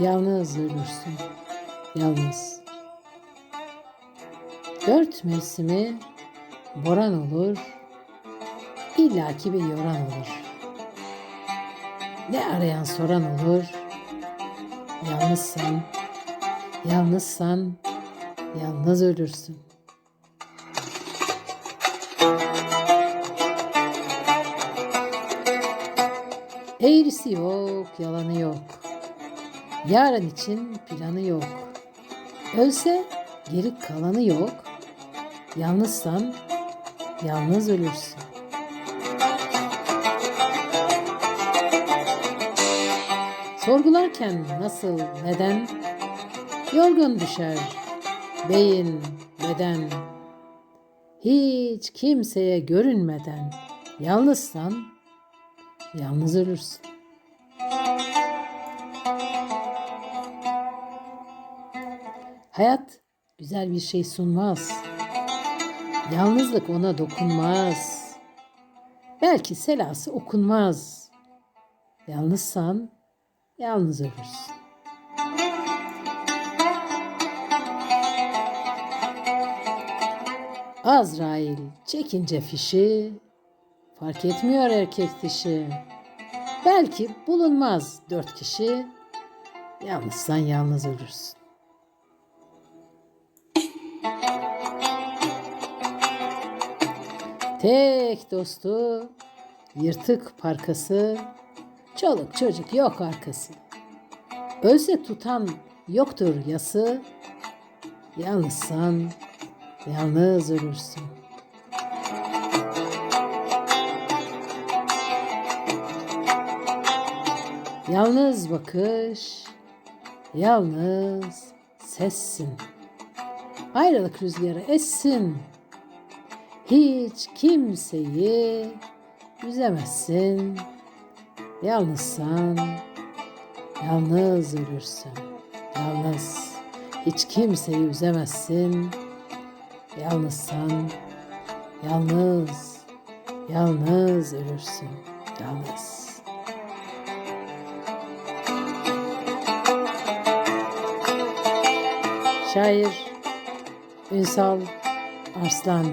Yalnız ölürsün. Yalnız. Dört mevsimi boran olur. illaki bir yoran olur. Ne arayan soran olur. Yalnızsan, yalnızsan yalnız ölürsün. Eğrisi yok, yalanı yok. Yarın için planı yok. Ölse geri kalanı yok. Yalnızsan yalnız ölürsün. Sorgularken nasıl, neden? Yorgun düşer beyin, beden. Hiç kimseye görünmeden yalnızsan yalnız ölürsün. Hayat güzel bir şey sunmaz. Yalnızlık ona dokunmaz. Belki selası okunmaz. Yalnızsan yalnız ölürsün. Azrail çekince fişi fark etmiyor erkek dişi. Belki bulunmaz dört kişi. Yalnızsan yalnız ölürsün. Tek dostu yırtık parkası, çoluk çocuk yok arkası. Ölse tutan yoktur yası, yalnızsan yalnız ölürsün. Yalnız bakış, yalnız sessin. Ayrılık rüzgarı essin. Hiç kimseyi üzemezsin. Yalnızsan, yalnız ölürsün. Yalnız, hiç kimseyi üzemezsin. Yalnızsan, yalnız, yalnız ölürsün. Yalnız. Şair Ünsal Arslan